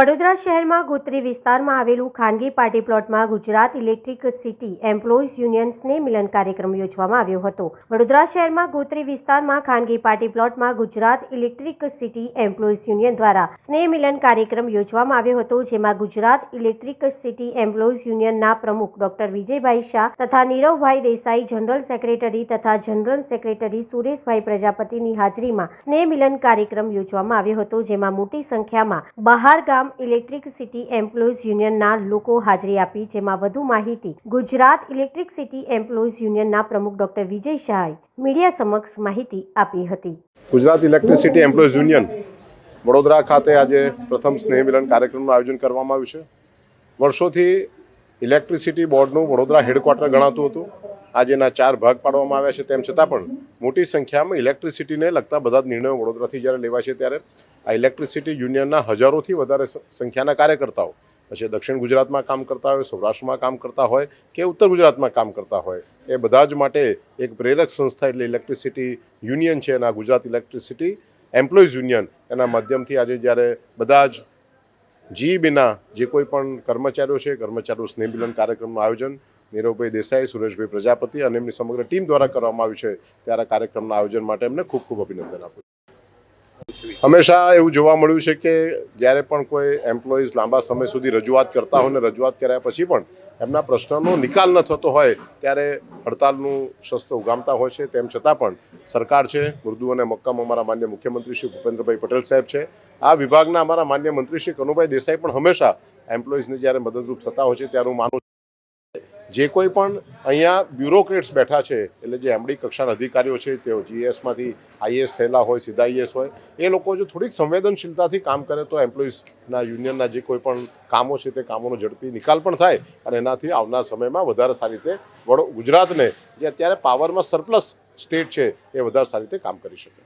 વડોદરા શહેરમાં ગોત્રી વિસ્તારમાં આવેલું ખાનગી પાર્ટી પ્લોટમાં Gujarat electric city employees union સ્નેહ મિલન કાર્યક્રમ યોજવામાં આવ્યો હતો. વડોદરા શહેરમાં ગોત્રી વિસ્તારમાં ખાનગી પાર્ટી પ્લોટમાં Gujarat electric city employees union દ્વારા સ્નેહ મિલન કાર્યક્રમ યોજવામાં આવ્યો હતો, જેમાં ગુજરાત ઇલેક્ટ્રિક સિટી એમ્પ્લોઈઝ યુનિયનના પ્રમુખ ડોક્ટર વિજયભાઈ શાહ તથા નીરવભાઈ દેસાઈ, જનરલ સેક્રેટરી તથા જનરલ સેક્રેટરી સુરેશભાઈ પ્રજાપતિની હાજરીમાં સ્નેહ મિલન કાર્યક્રમ યોજવામાં આવ્યો હતો, જેમાં મોટી સંખ્યામાં બહાર ગામ ઇલેક્ટ્રિક સિટી એમ્પ્લોઈઝ યુનિયનના લોકો હાજરી આપી, જેમાં વધુ માહિતી ગુજરાત ઇલેક્ટ્રિકસિટી એમ્પ્લોઈઝ યુનિયનના પ્રમુખ ડોક્ટર વિજય શાહે મીડિયા સમક્ષ માહિતી આપી હતી. Gujarat electricity employees union Vadodara ખાતે આજે પ્રથમ સ્નેહ મિલન કાર્યક્રમનું આયોજન કરવામાં આવ્યું છે. વર્ષોથી ઇલેક્ટ્રિસિટી બોર્ડનું વડોદરા હેડક્વાર્ટર ગણાતું હતું. આજે એના ચાર ભાગ પાડવામાં આવ્યા છે. તેમ છતાં પણ મોટી સંખ્યામાં ઇલેક્ટ્રિસિટીને લગતા બધા નિર્ણયો વડોદરાથી જ્યારે લેવાય છે ત્યારે આ ઇલેક્ટ્રિસિટી યુનિયનના હજારોથી વધારે સંખ્યાના કાર્યકર્તાઓ, પછી દક્ષિણ ગુજરાતમાં કામ કરતા હોય, સૌરાષ્ટ્રમાં કામ કરતા હોય કે ઉત્તર ગુજરાતમાં કામ કરતા હોય, એ બધા જ માટે એક પ્રેરક સંસ્થા એટલે ઇલેક્ટ્રિસિટી યુનિયન છે. એના ગુજરાત ઇલેક્ટ્રિસિટી એમ્પ્લોઈઝ યુનિયન, એના માધ્યમથી આજે જ્યારે બધા જ જી બીના જે કોઈ પણ કર્મચારીઓ છે, કર્મચારીઓ સ્નેહ મિલન કાર્યક્રમનું આયોજન નીરવભાઈ દેસાઈ, સુરેશભાઈ પ્રજાપતિ અને એમની સમગ્ર ટીમ દ્વારા કરવામાં આવ્યું છે. ત્યારે કાર્યક્રમના આયોજન માટે એમને ખૂબ ખૂબ અભિનંદન આપું હંમેશા એવું જોવા મળ્યું છે કે જ્યારે પણ કોઈ એમ્પ્લોઈઝ લાંબા સમય સુધી રજૂઆત કરતા હોય ને રજૂઆત કર્યા પછી પણ એમના પ્રશ્નનો નિકાલ ન થતો હોય, ત્યારે હડતાલનું શસ્ત્ર ઉગામતા હોય છે. તેમ છતાં પણ સરકાર છે મૃદુ અને મક્કમ અમારા માન્ય મુખ્યમંત્રી શ્રી ભૂપેન્દ્રભાઈ પટેલ સાહેબ છે. આ વિભાગના અમારા માન્ય મંત્રી શ્રી કનુભાઈ દેસાઈ પણ હંમેશા એમ્પ્લોઈઝને જ્યારે મદદરૂપ થતા હોય છે, ત્યારે હું માનું જે કોઈ પણ અહીંયા બ્યુરોક્રેટ્સ બેઠા છે, એટલે જે એમડી કક્ષાના અધિકારીઓ છે, તેઓ જીએસમાંથી આઈએસ થયેલા હોય, સીધા આઈએસ હોય, એ લોકો જો થોડીક સંવેદનશીલતાથી કામ કરે તો એમ્પ્લોઈઝના યુનિયનના જે કોઈ પણ કામો છે તે કામોનો ઝડપી નિકાલ પણ થાય અને એનાથી આવનાર સમયમાં વધારે સારી રીતે વડો ગુજરાતને, જે અત્યારે પાવરમાં સરપ્લસ સ્ટેટ છે, એ વધારે સારી રીતે કામ કરી શકે.